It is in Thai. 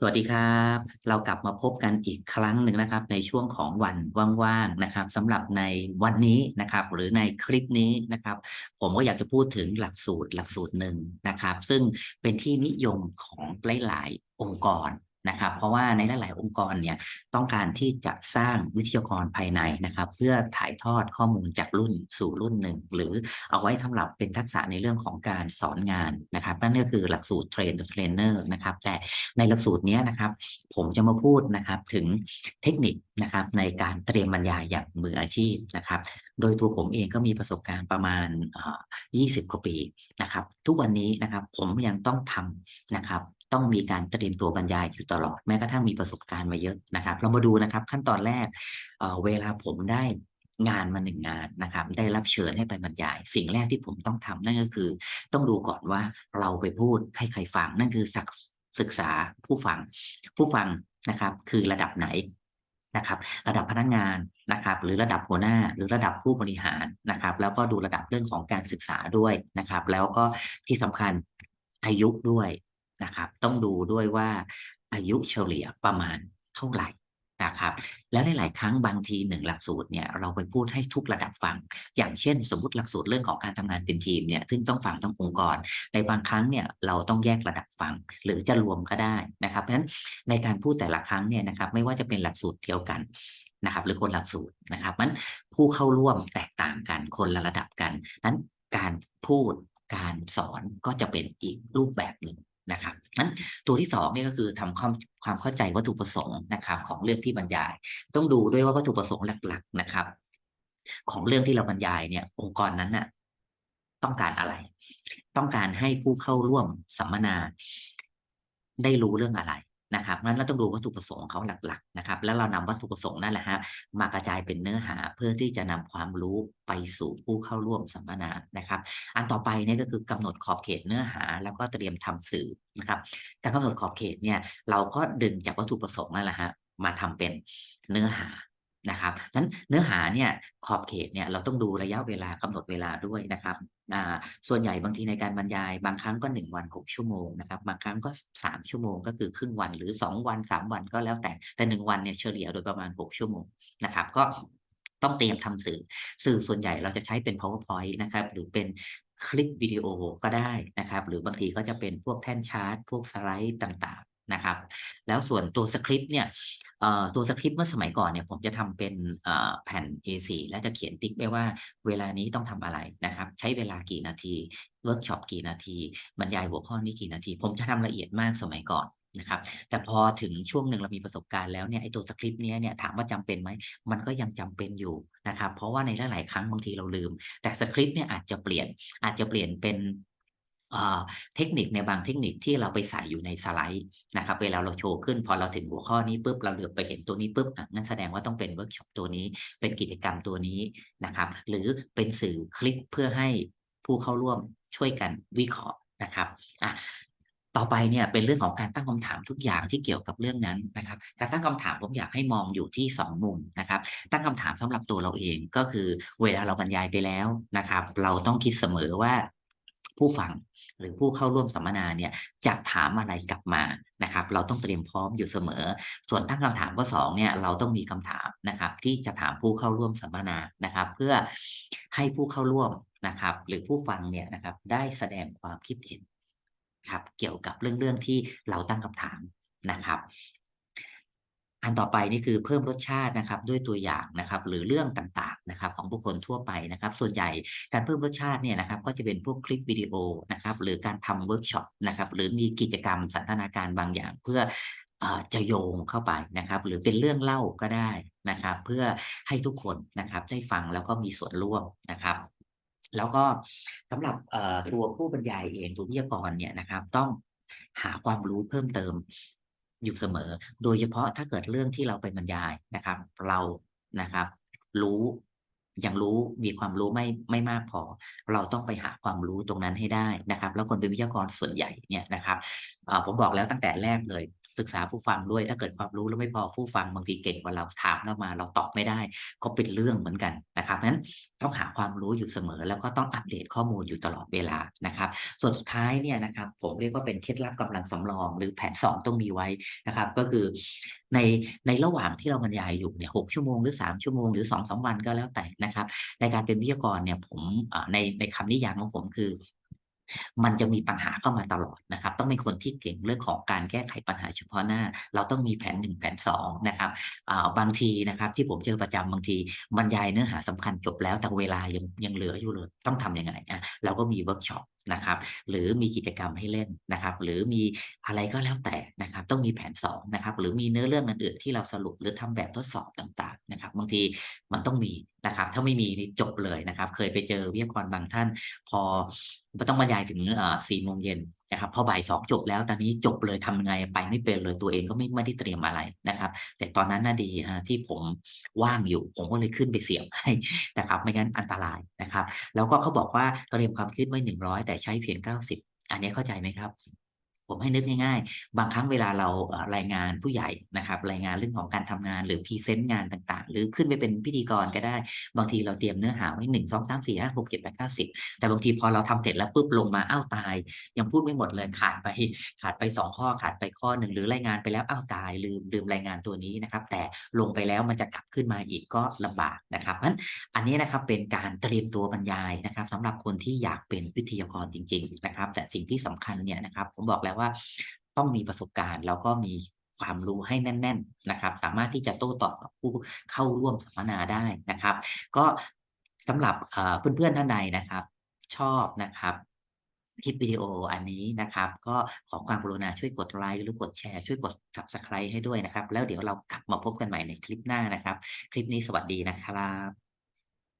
สวัสดีครับ เรากลับมาพบกันอีกครั้งหนึ่งนะครับ ในช่วงของวันว่างๆนะครับสำหรับในวันนี้นะครับ หรือในคลิปนี้นะครับ ผมก็อยากจะพูดถึงหลักสูตรหลักสูตรหนึ่งนะครับ ซึ่งเป็นที่นิยมของหลายๆองค์กร นะครับ เพราะว่าในหลาย ๆ องค์กรเนี่ยต้องการที่จะสร้างวิทยากรภายในนะครับ เพื่อถ่ายทอดข้อมูลจากรุ่นสู่รุ่นหนึ่ง หรือเอาไว้สำหรับเป็นทักษะในเรื่องของการสอนงานนะครับนั่นก็คือหลักสูตรเทรนเทรนเนอร์นะครับ แต่ในหลักสูตรนี้นะครับ ผมจะมาพูดนะครับถึงเทคนิคนะครับในการเตรียมบรรยายอย่างมืออาชีพนะครับ โดยตัวผมเองก็มีประสบการณ์ประมาณ 20 กว่าปีนะครับ ทุกวันนี้นะครับผมยังต้องทำนะครับ ต้องมีการเตรียมตัวบรรยายอยู่ตลอดแม้กระทั่งมีประสบการณ์มาเยอะนะครับ เรามาดูนะครับ ขั้นตอนแรกเเวลาผมได้งานมาหนึ่งงานนะครับ ได้รับเชิญให้ไปบรรยาย สิ่งแรกที่ผมต้องทำนั่นก็คือ ต้องดูก่อนว่าเราไปพูดให้ใครฟังนั่นคือศึกศึกษาผู้ฟัง ผู้ฟังนะครับ คือระดับไหนนะครับระดับพนักงานนะครับหรือระดับหัวหน้าหรือระดับผู้บริหารนะครับ แล้วก็ดูระดับเรื่องของการศึกษาด้วยนะครับ แล้วก็ที่สำคัญอายุด้วย นะครับ ต้องดูด้วยว่าอายุเฉลี่ยประมาณเท่าไหร่นะครับแล้วหลาย ๆ ครั้งบางทีหนึ่งหลักสูตรเนี่ยเราไปพูดให้ทุกระดับฟัง อย่างเช่น สมมติหลักสูตรเรื่องของการทำงานเป็นทีมเนี่ยซึ่งต้องฟังทั้งองค์กร ในบางครั้งเนี่ยเราต้องแยกระดับฟัง หรือจะรวมก็ได้นะครับ เพราะฉะนั้นในการพูดแต่ละครั้งเนี่ยนะครับไม่ว่าจะเป็นหลักสูตรเดียวกันนะครับ หรือคนหลักสูตรนะครับมันผู้เข้าร่วมแตกต่างกันคนละระดับกันนั้นการพูดการสอนก็จะเป็นอีกรูปแบบหนึ่ง นะครับนั้นตัวที่สองเนี่ยก็คือทำความความเข้าใจวัตถุประสงค์นะครับ ของเรื่องที่บรรยาย ต้องดูด้วยว่าวัตถุประสงค์หลัก ๆนะครับ ของเรื่องที่เราบรรยายเนี่ย องค์กรนั้นน่ะต้องการอะไร ต้องการให้ผู้เข้าร่วมสัมมนา ได้รู้เรื่องอะไร นะครับงั้นเราต้องดูวัตถุประสงค์ของเขาหลักๆนะครับ แล้วเรานำวัตถุประสงค์นั่นแหละฮะมากระจายเป็นเนื้อหาเพื่อที่จะนำความรู้ไปสู่ผู้เข้าร่วมสัมมนานะครับ อันต่อไปนี่ก็คือกำหนดขอบเขตเนื้อหา แล้วก็เตรียมทำสื่อนะครับ การกำหนดขอบเขตเนี่ยเราก็ดึงจากวัตถุประสงค์นั่นแหละฮะมาทำเป็นเนื้อหา นะครับนั้นเนื้อหาเนี่ยขอบเขตเนี่ยเราต้องดูระยะเวลากำหนดเวลาด้วยนะครับอ่าส่วนใหญ่บางทีในการบรรยาย บางครั้งก็หนึ่งวันหกชั่วโมงนะครับบางครั้งก็สามชั่วโมงก็คือครึ่งวันหรือสองวันสามวันก็แล้วแต่แต่หนึ่งวันเนี่ยเฉลี่ยโดยประมาณหกชั่วโมงนะครับก็ต้องเตรียมทำสื่อ สื่อส่วนใหญ่เราจะใช้เป็น powerpoint นะครับหรือเป็นคลิปวิดีโอก็ได้นะครับ หรือบางทีก็จะเป็นพวกแท่นชาร์ตพวกสไลด์ต่าง นะครับ แล้วส่วนตัวสคริปต์เนี่ยตัวสคริปต์เมื่อสมัยก่อนเนี่ยผมจะทำเป็นแผ่น A4 แล้วจะเขียนติ๊กไว้ว่าเวลานี้ต้องทำอะไรนะครับ ใช้เวลากี่นาทีเวิร์กช็อปกี่นาที บรรยายหัวข้อนี้กี่นาที ผมจะทำละเอียดมากสมัยก่อนนะครับ แต่พอถึงช่วงหนึ่งเรามีประสบการณ์แล้วเนี่ยไอ้ตัวสคริปต์เนี้ยเนี่ยถามว่าจำเป็นไหมมันก็ยังจำเป็นอยู่นะครับ เพราะว่าในหลาย ๆ ครั้งบางทีเราลืม แต่สคริปต์เนี่ยอาจจะเปลี่ยนอาจจะเปลี่ยนเป็น เทคนิคในบางเทคนิคที่เราไปใส่อยู่ในสไลด์นะครับเวลาเราโชว์ขึ้นพอเราถึงหัวข้อนี้ปุ๊บเราเหลือไปเห็นตัวนี้ปุ๊บอะงั้นแสดงว่าต้องเป็นเวิร์กช็อปตัวนี้ เป็นกิจกรรมตัวนี้นะครับหรือเป็นสื่อคลิปเพื่อให้ผู้เข้าร่วมช่วยกันวิเคราะห์นะครับอะต่อไปเนี่ยเป็นเรื่องของการตั้งคำถามทุกอย่างที่เกี่ยวกับเรื่องนั้นนะครับ การตั้งคำถามผมอยากให้มองอยู่ที่สองมุมนะครับ ตั้งคำถามสำหรับตัวเราเองก็คือ เวลาเราบรรยายไปแล้วนะครับ เราต้องคิดเสมอว่า ผู้ฟังหรือผู้เข้าร่วมสัมมนาเนี่ยจะถามอะไรกลับมานะครับ เราต้องเตรียมพร้อมอยู่เสมอ ส่วนตั้งคำถามข้อสองเนี่ยเราต้องมีคำถามนะครับ ที่จะถามผู้เข้าร่วมสัมมนานะครับ เพื่อให้ผู้เข้าร่วมนะครับ หรือผู้ฟังเนี่ยนะครับได้แสดงความคิดเห็นครับ เกี่ยวกับเรื่องเรื่องที่เราตั้งคำถามนะครับอันต่อไปนี่คือเพิ่มรสชาตินะครับด้วยตัวอย่างนะครับ หรือเรื่องต่างๆ นะครับของบุคคลทั่วไปนะครับ ส่วนใหญ่การเพิ่มรสชาติเนี่ยนะครับก็จะเป็นพวกคลิปวิดีโอนะครับหรือการทำเวิร์กช็อปนะครับหรือมีกิจกรรมสันทนาการบางอย่างเพื่อจะโยงเข้าไปนะครับ หรือเป็นเรื่องเล่าก็ได้นะครับ เพื่อให้ทุกคนนะครับได้ฟังแล้วก็มีส่วนร่วมนะครับแล้วก็สำหรับตัวผู้บรรยายเองตัววิทยากรเนี่ยนะครับ ต้องหาความรู้เพิ่มเติมอยู่เสมอ โดยเฉพาะถ้าเกิดเรื่องที่เราไปบรรยายนะครับ เรานะครับ รู้ ยังรู้มีความรู้ไม่ไม่มากพอ เราต้องไปหาความรู้ตรงนั้นให้ได้นะครับ แล้วคนเป็นวิทยากรส่วนใหญ่เนี่ยนะครับผมบอกแล้วตั้งแต่แรกเลยศึกษาผู้ฟังด้วย ถ้าเกิดความรู้แล้วไม่พอผู้ฟังบางทีเก่งกว่าเราถามเรามา เราตอบไม่ได้ก็เป็นเรื่องเหมือนกันนะครับนั้นต้องหาความรู้อยู่เสมอ แล้วก็ต้องอัปเดตข้อมูลอยู่ตลอดเวลานะครับ ส่วนสุดท้ายเนี่ยนะครับผมเรียกว่าเป็นเคล็ดลับกำลังสำรอง หรือแผน 2 ต้องมีไว้นะครับ ก็คือในในระหว่างที่เราบรรยายอยู่เนี่ย6ชั่วโมงหรือ 3 ชั่วโมงหรือ2-3วันก็แล้วแต่นะครับในการเป็นวิทยากรเนี่ยผมในในคำนิยามของผมคือมันจะมีปัญหาเข้ามาตลอดนะครับ ต้องเป็นคนที่เก่งเรื่องของการแก้ไขปัญหาเฉพาะหน้า เราต้องมีแผน1แผน2นะครับบางทีนะครับ ที่ผมเจอประจำบางทีบรรยายเนื้อหาสำคัญจบแล้วแต่เวลายังยังเหลืออยู่เลย ต้องทำยังไงอะเราก็มีเวิร์กช็อปนะครับหรือมีกิจกรรมให้เล่นนะครับ หรือมีอะไรก็แล้วแต่นะครับ ต้องมีแผน2นะครับหรือมีเนื้อเรื่องอื่นๆที่เราสรุปหรือทำแบบทดสอบต่างๆนะครับ บางทีมันต้องมี นะครับ ถ้าไม่มีนี่จบเลยนะครับ เคยไปเจอวิทยากรบางท่าน พอต้องบรรยายถึงเอ่โมงเย็นนะครับพอบ่าย2จบแล้วตอนนี้จบเลยทำยังไงไปไม่เป็นเลยตัวเองก็ไม่ไม่ได้เตรียมอะไรนะครับ แต่ตอนนั้นน่ะดีฮะที่ผมว่างอยู่ ผมก็เลยขึ้นไปเสียบให้นะครับ ไม่งั้นอันตรายนะครับ แล้วก็เขาบอกว่าเตรียมความคิดไว้100แต่ใช้เพียง90อันนี้เข้าใจไหมครับ ผมให้นึกง่ายๆ บางครั้งเวลาเรารายงานผู้ใหญ่นะครับ รายงานเรื่องของการทำงานหรือพรีเซนต์งานต่างๆ หรือขึ้นไปเป็นพิธีกรก็ได้ บางทีเราเตรียมเนื้อหาไว้1 2 3 4 5 6 7 8 9 10แปดเก้าสิบแต่บางทีพอเราทำเสร็จแล้วปุ๊บลงมาอ้าวตาย ยังพูดไม่หมดเลยขาดไปขาดไป2ข้อขาดไปข้อหนึ่งหรือรายงานไปแล้วอ้าวตายลืมลืมรายงานตัวนี้นะครับ แต่ลงไปแล้วมันจะกลับขึ้นมาอีกก็ลำบากนะครับเพราะฉะนั้นอันนี้นะครับเป็นการเตรียมตัวบรรยายนะครับสำหรับคนที่อยากเป็นวิทยากรจริง ๆ นะครับ แต่สิ่งที่สำคัญเนี่ยนะครับผมบอกแล้วว่าต้องมีประสบการณ์ แล้วก็มีความรู้ให้แน่น ๆนะครับ สามารถที่จะโต้ตอบกับผู้เข้าร่วมสัมมนาได้นะครับ ก็สำหรับเอ่อเพื่อนๆท่านใดนะครับ ชอบนะครับคลิปวิดีโออันนี้นะครับ ก็ขอความกรุณาช่วยกดไลค์หรือกดแชร์ช่วยกด Subscribe ให้ด้วยนะครับ แล้วเดี๋ยวเรากลับมาพบกันใหม่ในคลิปหน้านะครับ คลิปนี้สวัสดีนะครับ